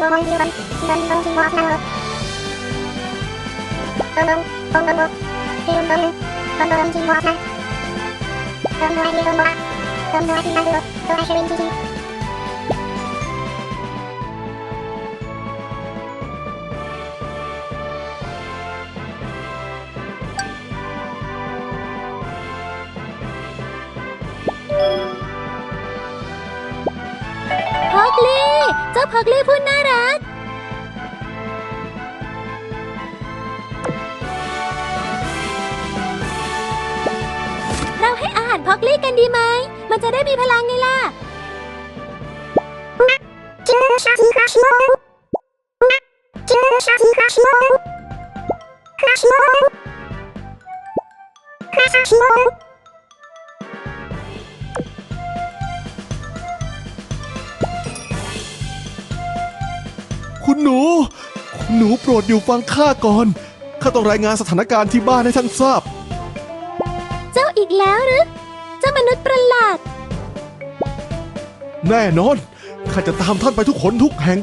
ngomong di depan dan dong semua aku nangis tonton tonton dong film tonton tonton dong semua aku tonton lagi tonton tonton lagi nanti dong tonton sering cici เจ้าพอกลี่พูดน่ารัก เราให้อาหารพอกลี่กันดีไหม มันจะได้มีพลังไงล่ะคุ ณหนู คุณหนูโปรดอยู่ฟังข้าก่อน ข้าต้องรายงานสถานการณ์ที่บ้านให้ท่านทราบ เจ้าอีกแล้วหรือเจ้ามนุษย์ประหลาด แน่นอน ข้าจะตามท่านไปทุกคนทุกแห่ง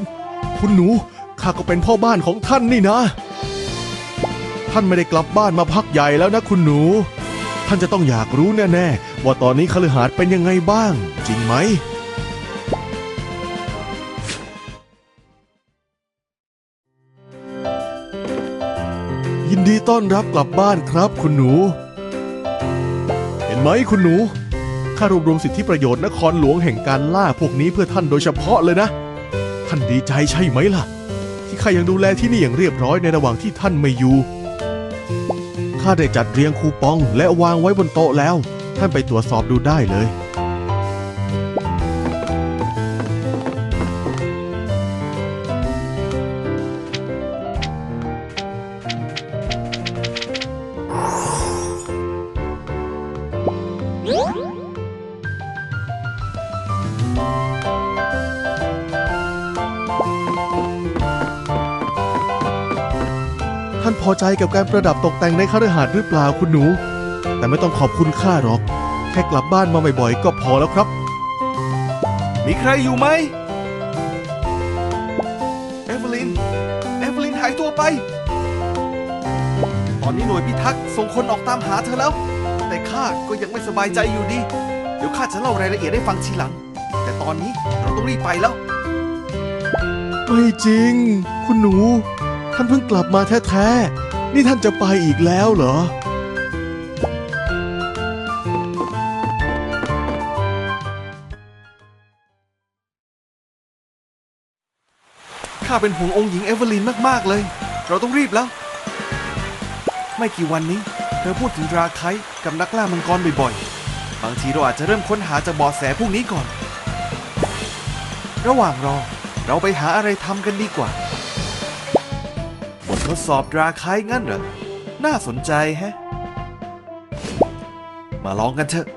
คุณหนู ข้าก็เป็นพ่อบ้านของท่านนี่นะ ท่านไม่ได้กลับบ้านมาพักใหญ่แล้วนะคุณหนู ท่านจะต้องอยากรู้แน่ ๆ ว่าตอนนี้คฤหาสน์เป็นยังไงบ้าง จริงไหม ต้อนรับกลับบ้านครับ คุณหนู เห็นไหมคุณหนู ข้ารวบรวมสิทธิประโยชน์นครหลวงแห่งการล่าพวกนี้เพื่อท่านโดยเฉพาะเลยนะ ท่านดีใจใช่ไหมล่ะ ที่ข้ายังดูแลที่นี่อย่างเรียบร้อยในระหว่างที่ท่านไม่อยู่ ข้าได้จัดเรียงคูปองและวางไว้บนโต๊ะแล้ว ท่านไปตรวจสอบดูได้เลย อใจกับการประดับตกแต่งในคฤหาสน์หรือเปล่าคุณหนู แต่ไม่ต้องขอบคุณข้าหรอก แค่กลับบ้านมาบ่อยๆก็พอแล้วครับ มีใครอยู่ไหมเอเวลินเอเวลินหายตัวไป ตอนนี้หน่วยพิทักษ์ส่งคนออกตามหาเธอแล้ว แต่ข้าก็ยังไม่สบายใจอยู่ดี เดี๋ยวข้าจะเล่ารายละเอียดให้ฟังทีหลัง แต่ตอนนี้เราต้องรีบไปแล้ว ไม่จริง คุณหนู ท่านเพิ่งกลับมาแท้ๆ นี่ท่านจะไปอีกแล้วเหรอ ข้าเป็นห่วงองค์หญิงเอเวอร์ลินมากๆเลย เราต้องรีบแล้ว ไม่กี่วันนี้ เธอพูดถึงดราไคกับนักล่ามังกรบ่อยๆ บางทีเราอาจจะเริ่มค้นหาจากเบาะแสพวกนี้ก่อน ระหว่างรอ เราไปหาอะไรทำกันดีกว่า บททดสอบดราคายงั้นเหรอ น่าสนใจแฮะ มาลองกันเถอะ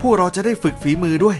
พวกเราจะได้ฝึกฝีมือด้วย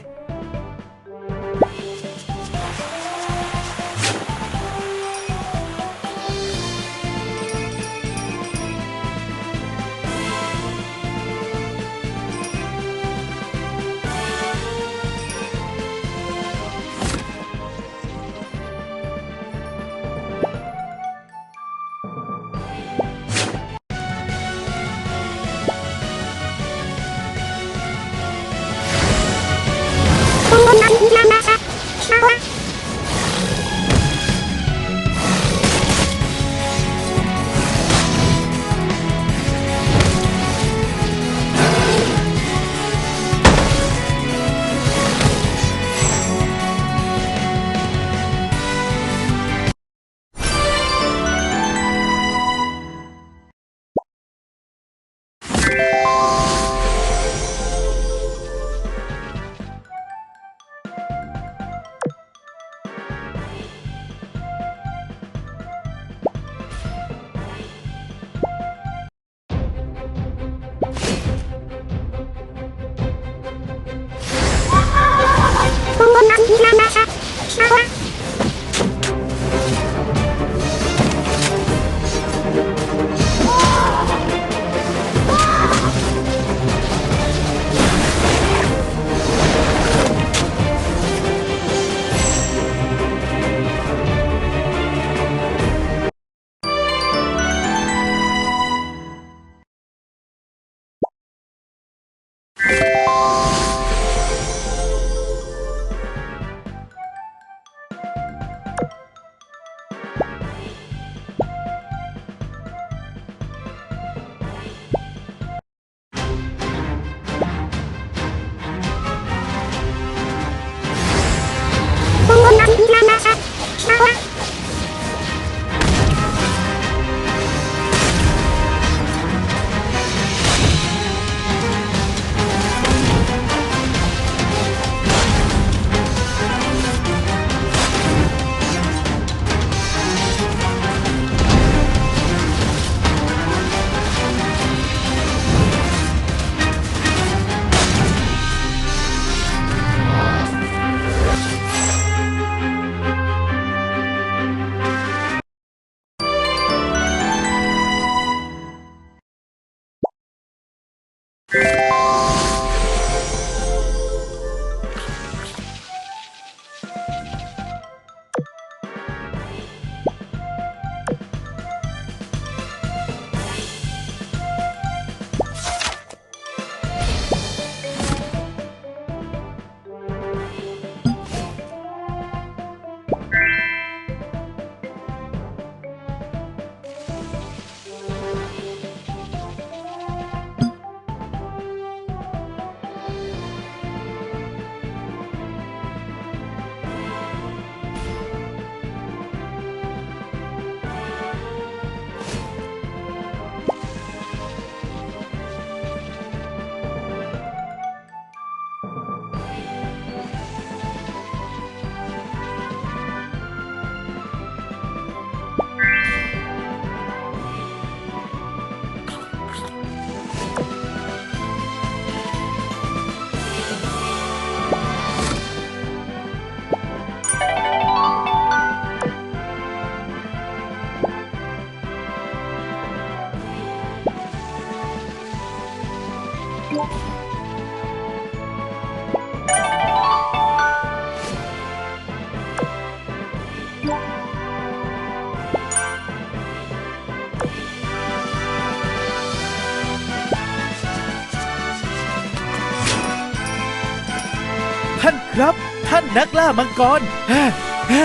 ครับ ท่านนักล่ามังกรแฮ่แฮ่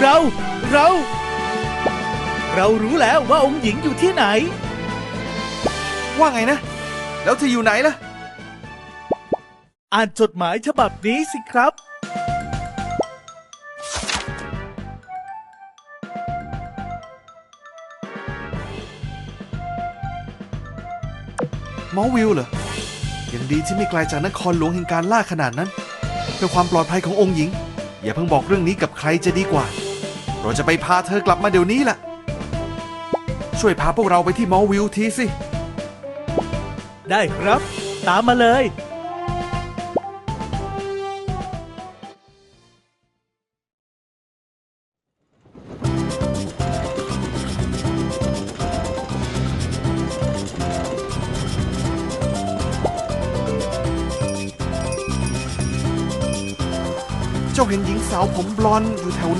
เรา เรา เรารู้แล้วว่าองค์หญิงอยู่ที่ไหน ว่าไงนะ แล้วเธออยู่ไหนล่ะ อ่านจดหมายฉบับนี้สิครับ มอวิลเหรอยังดีที่ไม่ไกลจากนครหลวงแห่งการล่าขนาดนั้นเพื่อความปลอดภัยขององค์หญิง อย่าเพิ่งบอกเรื่องนี้กับใครจะดีกว่า เราจะไปพาเธอกลับมาเดี๋ยวนี้แหละช่วยพาพวกเราไปที่มอวิลทีสิ ได้ครับ ตามมาเลย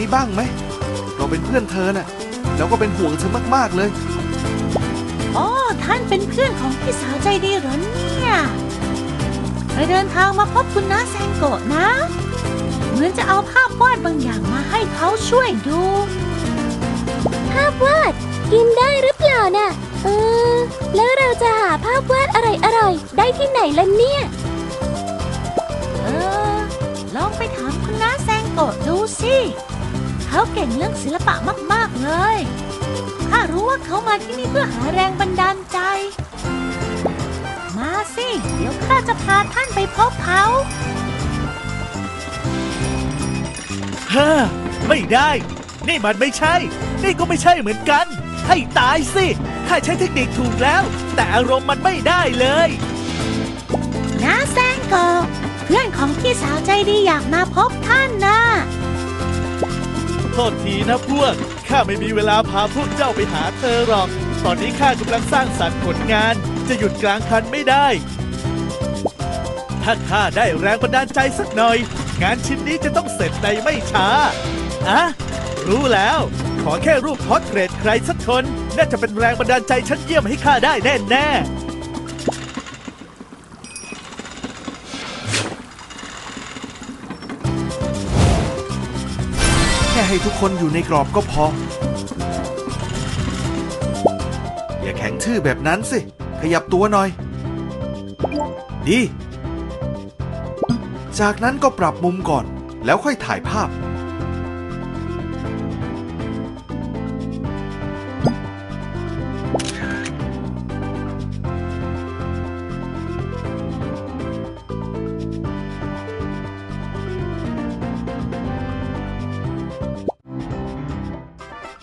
นี้บ้างไหม เราเป็นเพื่อนเธอน่ะแล้วก็เป็นห่วงเธอมากๆเลย อ๋อ ท่านเป็นเพื่อนของพี่สาวใจดีเหรอเนี่ยไปเดินทางมาพบคุณน้าแซงโกะนะ เหมือนจะเอาภาพวาดบางอย่างมาให้เขาช่วยดู ภาพวาดกินได้หรือเปล่าน่ะ เออ แล้วเราจะหาภาพวาดอะไรอร่อยๆได้ที่ไหนล่ะเนี่ย เออ ลองไปถามคุณน้าแซงโกะดูสิ เขาเก่งเรื่องศิลปะมาก ๆ เลย ข้ารู้ว่าเขามาที่นี่เพื่อหาแรงบันดาลใจ มาสิ เดี๋ยวข้าจะพาท่านไปพบเขาฮ่าไม่ได้ นี่มันไม่ใช่ นี่ก็ไม่ใช่เหมือนกัน ให้ตายสิข้าใช้เทคนิคถูกแล้ว แต่อารมณ์มันไม่ได้เลยน้าแซงโกะเพื่อนของพี่สาวใจดีอยากมาพบท่านนะ โทษทีนะพวก ข้าไม่มีเวลาพาพวกเจ้าไปหาเธอหรอก ตอนนี้ข้ากำลังสร้างสรรค์ผลงาน จะหยุดกลางคันไม่ได้ ถ้าข้าได้แรงบันดาลใจสักหน่อย งานชิ้นนี้จะต้องเสร็จในไม่ช้าอะรู้แล้ว ขอแค่รูปพอร์เทรตใครสักคน น่าจะเป็นแรงบันดาลใจชั้นเยี่ยมให้ข้าได้แน่แน่ ให้ทุกคนอยู่ในกรอบก็พอ อย่าแข็งทื่อแบบนั้นสิ ขยับตัวหน่อย ดี จากนั้นก็ปรับมุมก่อน แล้วค่อยถ่ายภาพ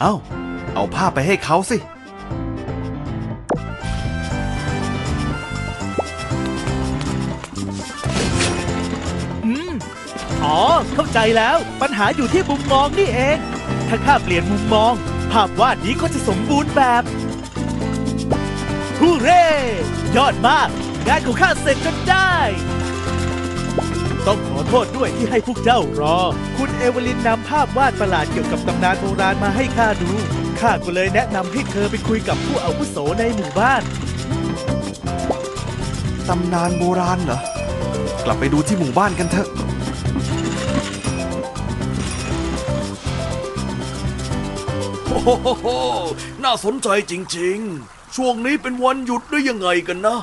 เอ้า เอาภาพไปให้เขาสิ อืม อ๋อ เข้าใจแล้ว ปัญหาอยู่ที่มุมมองนี่เอง ถ้าข้าเปลี่ยนมุมมอง ภาพวาดนี้ก็จะสมบูรณ์แบบฮูเร่ ยอดมาก งานของข้าเสร็จจนได้ โทษด้วยที่ให้พวกเจ้ารอ คุณเอเวลินนำภาพวาดประหลาดเกี่ยวกับตำนานโบราณมาให้ข้าดู ข้าก็เลยแนะนำให้เธอไปคุยกับผู้อาวุโสในหมู่บ้าน ตำนานโบราณเหรอ กลับไปดูที่หมู่บ้านกันเถอะ โอ้โหน่าสนใจจริงๆ ช่วงนี้เป็นวันหยุดได้ยังไงกันนะ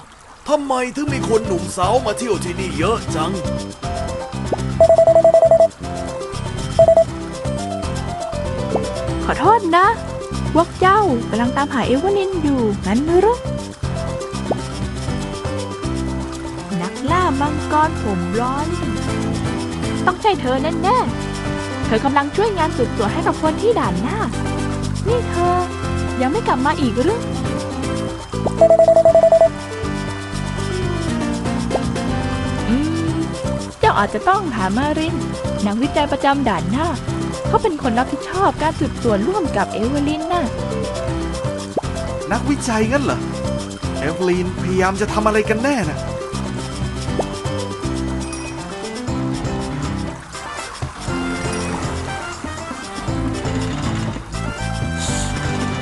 ทำไมถึงมีคนหนุ่มสาวมาเที่ยวที่นี่เยอะจัง ขอโทษนะ พวกเจ้ากำลังตามหาเอเวอร์ลินอยู่งั้นหรือนักล่ามังกรผมร้อน ต้องใช่เธอแน่ๆเธอกำลังช่วยงานสืบสวนให้กับคนที่ด่านหน้า นี่เธอ ยังไม่กลับมาอีกหรือเจ้าอาจจะต้องถามมารินนักวิจัยประจำด่านหน้า เขาเป็นคนรับผิดชอบการสืบสวนร่วมกับเอเวอร์ลินน่ะ นักวิจัยงั้นเหรอ เอฟลีนพยายามจะทำอะไรกันแน่น่ะ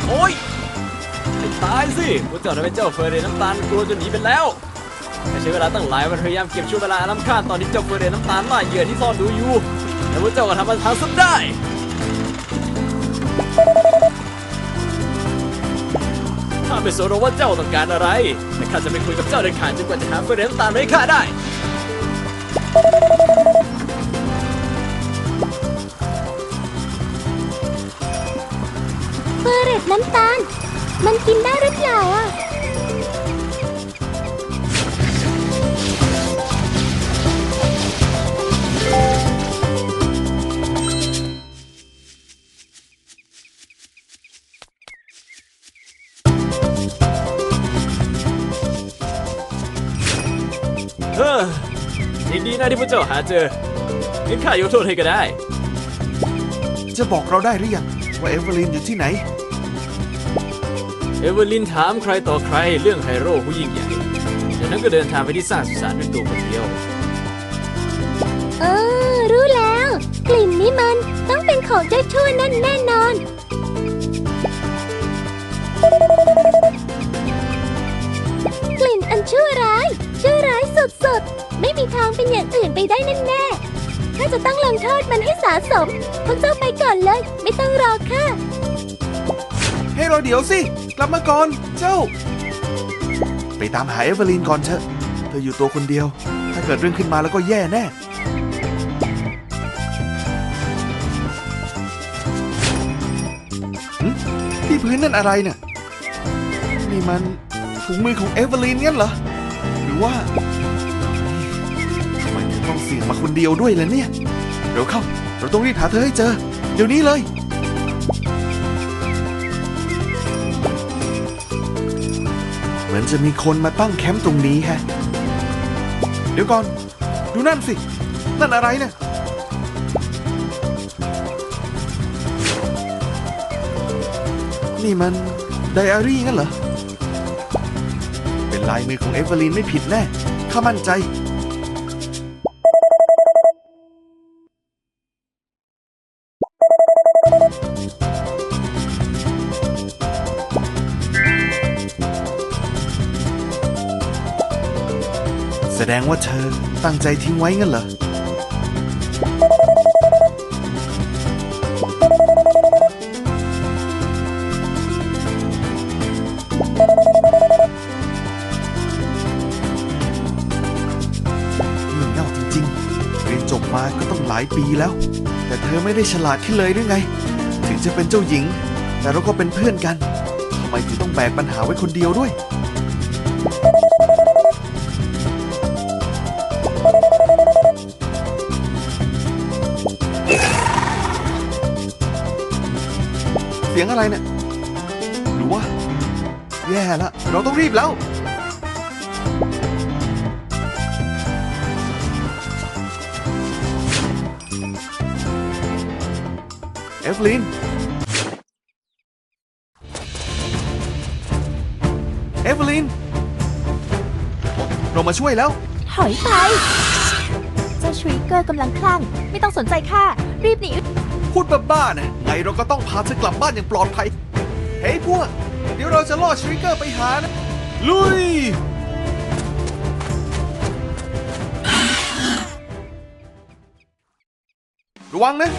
โอ้ยให้ตายสิพวกเจ้าทำให้เจ้าเฟอร์เรนน้ำตาลกลัวจนหนีไปแล้วแต่ช้เวลาตั้งหลายวันพยายามเก็บช่วงเวลาอันล้ำค่าตอนที่เจ้าเฟรเดนน้ำตาลล่าเหยื่อที่ซ่อนดูอยู่ แต่ว่าเจ้าก็ทำมันทางสุดได้ข้าไม่สนหรอกว่าเจ้าต้องการอะไรแต่ข้าจะไม่คุยกับเจ้าเด็ดขาดจนกว่าจะหาเฟรดน้ำตาลมให้ข้าได้เบร์เรตน้ำตาล มันกินได้หรือเปล่าอะ ยินดีนะที่พวกเจ้าหาเจองั้นข้ายกโทษให้ก็ได้ จะบอกเราได้หรือยังว่าเอเวอร์ลินอยู่ที่ไหน เอเวอร์ลินถามใครต่อใครเรื่องไฮโร่ผู้ยิ่งใหญ่จากนั้นก็เดินทางไปที่สร้างสุสานด้วยตัวคนเดียว เออ รู้แล้ว กลิ่นนี้มันต้องเป็นของเจ้าชั่วนั่นแน่นอน ไปได้แน่ๆข้าจะต้องลงโทษมันให้สาสมพวกเจ้าไปก่อนเลย ไม่ต้องรอข้าให้เราเดี๋ยวสิ กลับมาก่อนเจ้า ไปตามหาเอเวอร์ลินก่อนเถอะ เธออยู่ตัวคนเดียว ถ้าเกิดเรื่องขึ้นมาแล้วก็แย่แน่ที่พื้นนั่นอะไรเนี่ยนี่มันถุงมือของเอเวอร์ลินงั้นเหรอ หรือว่า เสี่ยงมาคนเดียวด้วยแล่ะเนี่ยเดี๋ยวเข้า เราต้องรีบหาเธอให้เจอ เดี๋ยวนี้เลย เหมือนจะมีคนมาตั้งแคมป์ตรงนี้แฮะ เดี๋ยวก่อน ดูนั่นสิ นั่นอะไรเนี่ยนี่มันไดอารี่งั้นเหรอ เป็นลายมือของเอเวอร์ลินไม่ผิดแน่ ข้ามั่นใจ งว่าเธอตั้งใจทิ้งไว้งั้นเหรอมันเน่าจริงๆ เรียนจบมาก็ต้องหลายปีแล้ว แต่เธอไม่ได้ฉลาดขึ้นเลยหรือไง ถึงจะเป็นเจ้าหญิง แต่เราก็เป็นเพื่อนกัน ทำไมถึงต้องแบกปัญหาไว้คนเดียวด้วย สียงอะไรเนี่ยหรือว่าแย่ละเราต้องรีบแล้วเอฟลินเอฟลินเรามาช่วยแล้ว ถอยไป เจ้าชริเกอร์กำลังคลั่ง ไม่ต้องสนใจข้ารีบหนี พูดบ้าๆนะไงเราก็ต้องพาเธอกลับบ้านอย่างปลอดภัย เฮ้ยพวก เดี๋ยวเราจะล่อชริกเกอร์ไปหานะ ลุย ระวังนะ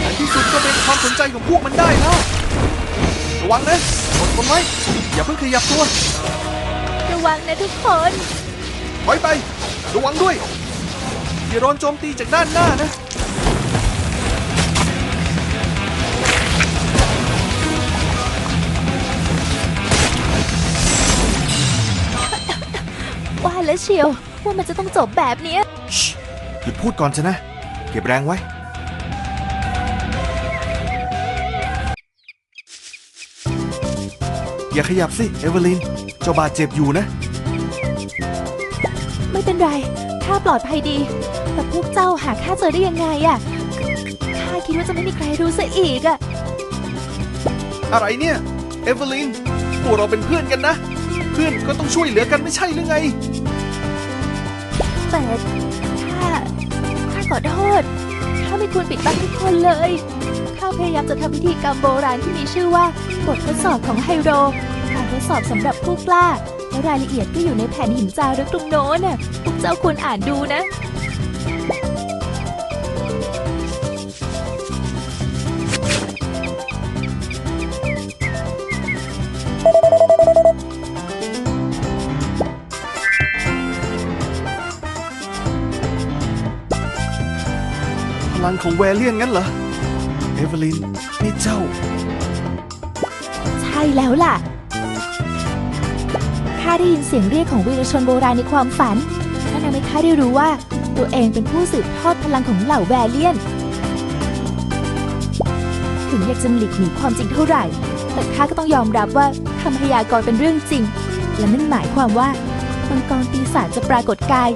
ในที่สุดก็เป็นความสนใจของพวกมันได้แล้ว ระวังนะอดทนไว้ อย่าเพิ่งขยับตัว ระวังนะทุกคน ถอยไป ระวังด้วยอย่าโดนโจมตีจากด้านหน้านะว่าแล้วเชียวว่ามันจะต้องจบแบบเนี้ยชิหยุดพูดก่อนชนะ เก็บแรงไว้ อย่าขยับสิ เอเวอร์ลิน เจ้าบาดเจ็บอยู่นะ ไม่เป็นไร ข้าปลอดภัยดี แต่พวกเจ้าหาข้าเจอได้ยังไงอะข้าคิดว่าจะไม่มีใครรู้ซะอีกอะอะไรเนี่ย เอเวอร์ลินพวกเราเป็นเพื่อนกันนะ เพื่อนก็ต้องช่วยเหลือกันไม่ใช่หรือไง แต่ข้า ข้าขอโทษ ข้าไม่ควรปิดบังทุกคนเลย ข้ข้าพยายามจะทำพิธีกรรมโบราณที่มีชื่อว่า บททดสอบของไฮโรการทดสอบสำหรับผู้กล้าและ รายละเอียดก็อยู่ในแผ่นหินจารึกตรงโน้นน่ะพวกเจ้าควรอ่านดูนะพลังของแวเลียนงั้นเหรอ เอเวอร์ลินนี่เจ้า ใช่แล้วล่ะข้าได้ยินเสียงเรียกของวีรชนโบราณในความฝันนั่นทำให้ข้าได้รู้ว่าตัวเองเป็นผู้สืบทอดพลังของเหล่าแวเลียน ถึงอยากจะหลีกหนีความจริงเท่าไหร่ แต่ข้าก็ต้องยอมรับว่าคำพยากรณ์เป็นเรื่องจริง และนั่นหมายความว่ามังกรปีศาจจะปรากฏกาย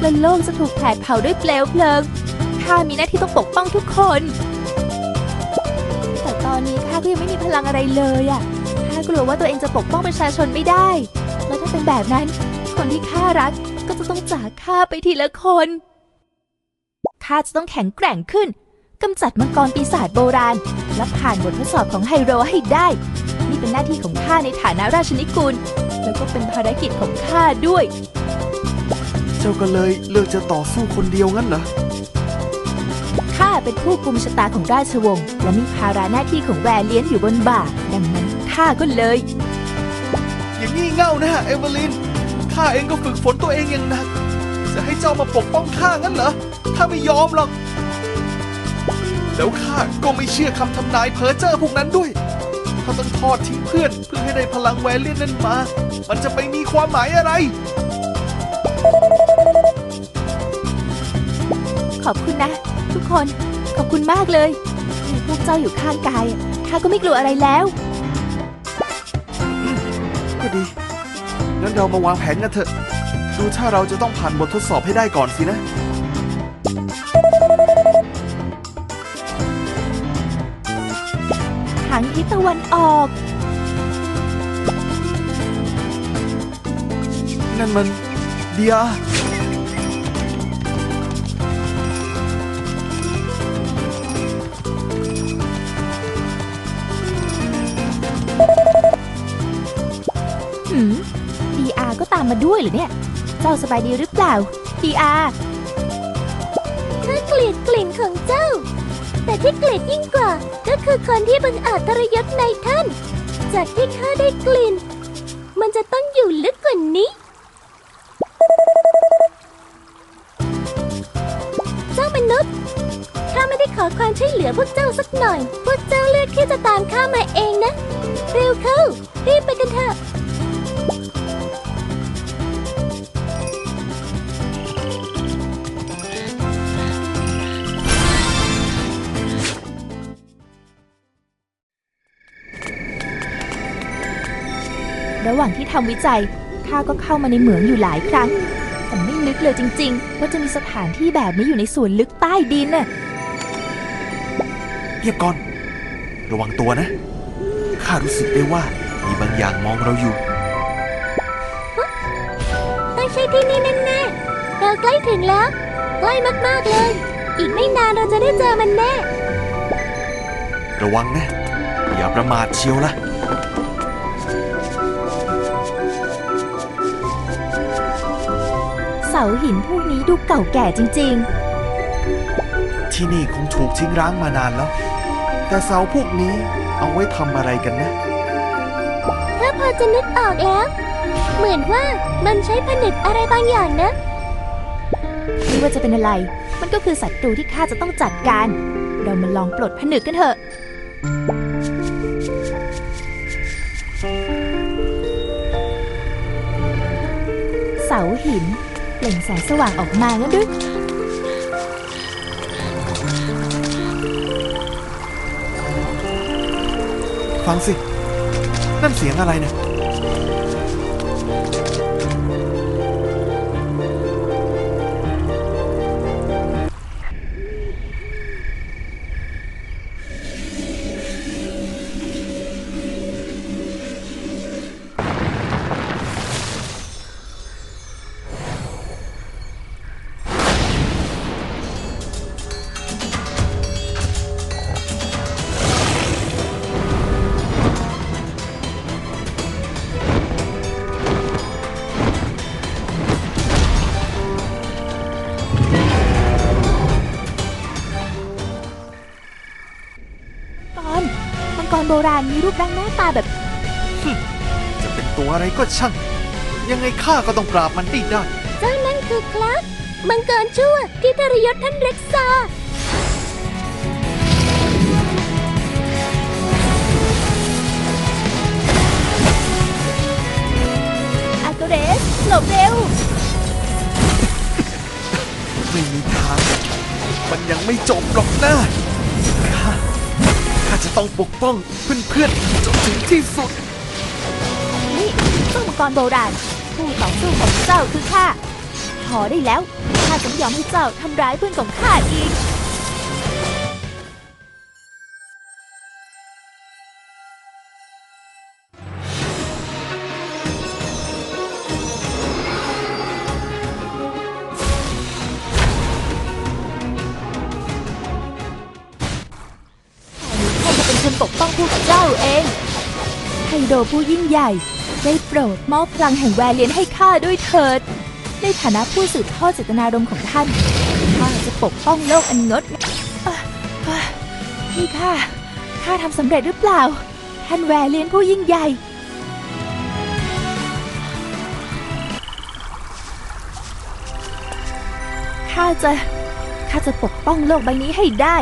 และโลกจะถูกแผดเผาด้วยเปลวเพลิงข้ามีหน้าที่ต้องปกป้องทุกคน แต่ตอนนี้ข้าก็ยังไม่มีพลังอะไรเลยอะข้ากลัวว่าตัวเองจะปกป้องประชาชนไม่ได้ เป็นแบบนั้น คนที่ข้ารักก็จะต้องจากข้าไปทีละคนข้าจะต้องแข็งแกร่งขึ้นกำจัดมังกรปีศาจโบราณ และผ่านบททดสอบของไฮโรให้ได้ นี่เป็นหน้าที่ของข้าในฐานะราชนิกูล แล้วก็เป็นภารกิจของข้าด้วย เจ้าก็เลยเลือกจะต่อสู้คนเดียวงั้นเหรอข้าเป็นผู้กุมชะตาของราชวงศ์และมีภาระหน้าที่ของแวร์เลียนอยู่บนบ่า ดังนั้นข้าก็เลย อย่างงี่เง่านะเอเวอร์ลินข้าเองก็ฝึกฝนตัวเองอย่างหนัก จะให้เจ้ามาปกป้องข้างั้นเหรอข้าไม่ยอมหรอก แล้วข้าก็ไม่เชื่อคำทำนายเพ้อเจ้อพวกนั้นด้วยถ้าต้องทอดทิ้งเพื่อนเพื่อให้ได้พลังแวลเลียนนั้นมา มันจะไปมีความหมายอะไร ขอบคุณนะ ทุกคน ขอบคุณมากเลยมีพวกเจ้าอยู่ข้างกายข้าก็ไม่กลัวอะไรแล้ว งั้นเรามาวางแผนกันเถอะ ดูถ้าเราจะต้องผ่านบททดสอบให้ได้ก่อนสินะ ทางทิศตะวันออก นั่นมันเดีย ด้วยเหรอเนี่ย เจ้าสบายดีหรือเปล่าดีอาข้าเกลียดกลิ่นของเจ้า แต่ที่เกลียดยิ่งกว่า ก็คือคนที่บังอาจทรยศในท่าน จากที่ข้าได้กลิ่น มันจะต้องอยู่ลึกกว่านี้ เจ้ามนุษย์ข้าไม่ได้ขอความช่วยเหลือพวกเจ้าสักหน่อย พวกเจ้าเลือกที่จะตามข้ามาเองนะ เร็วเข้ารีบไปกันเถอะ ระหว่างที่ทำวิจัยข้าก็เข้ามาในเหมืองอยู่หลายครั้ง แต่ไม่นึกเลยจริง ๆ ว่าจะมีสถานที่แบบนี้อยู่ในส่วนลึกใต้ดินน่ะเงียบก่อน ระวังตัวนะข้ารู้สึกได้ว่ามีบางอย่างมองเราอยู่ต้องใช่ที่นี่แน่ๆเราใกล้ถึงแล้ว ใกล้มากๆเลย อีกไม่นานเราจะได้เจอมันแน่ ระวังนะ อย่าประมาทเชียวล่ะ เสาหินพวกนี้ดูเก่าแก่จริงที่นี่คงถูกทิ้งร้างมานานแล้ว แต่เสาพวกนี้เอาไว้ทำอะไรกันนะ ถ้าพอจะนึกออกแล้ว เหมือนว่ามันใช้ผนึกอะไรบางอย่างนะๆไม่ว่าจะเป็นอะไร มันก็คือศัตรูที่ข้าจะต้องจัดการ เรามาลองปลดผนึกกันเถอะเสาหินเป ล่งแสงสว่างออกมางั้นด้วยฟังสิ นั่นเสียงอะไรเนี่ย โบราณมีรูปร่างหน้าตาแบบจะเป็นตัวอะไรก็ช่าง ยังไงข้าก็ต้องปราบมันให้ได้ เจ้านั่นคือคลักมังกรชั่วที่ทรยศท่านเร็กซาอาโกเรสหลบเร็ว ไม่มีทาง มันยังไม่จบหรอกนะข้าข้า จะต้องปกป้องเพื่อนๆจนถึงที่สุด นี่สู้มังกรโบราณ ผู้ต่อสู้ของเจ้าคือข้าพอได้แล้วข้าจะไม่ยอมให้เจ้าทำร้ายเพื่อนของข้าอีก ผู้ยิ่งใหญ่ ได้โปรดมอบพลังแห่งแวเลียนให้ข้าด้วยเถิด ในฐานะผู้สืบทอดเจตนารมณ์ของท่านข้าจะปกป้องโลกอันงดนี่ข้าข้าทำสำเร็จหรือเปล่า ท่านแวเลียนผู้ยิ่งใหญ่ข้าจะข้าจะปกป้องโลกใบนี้ให้ได้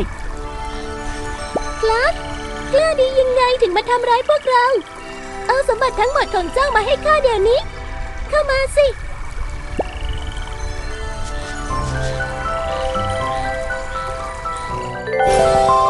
คลักกล้าดียังไงถึงมาทำร้ายพวกเราาสมบัติทั้งหมดของเจ้ามาให้ข้าเดี๋ยวนี้ เข้ามาสิ Thank.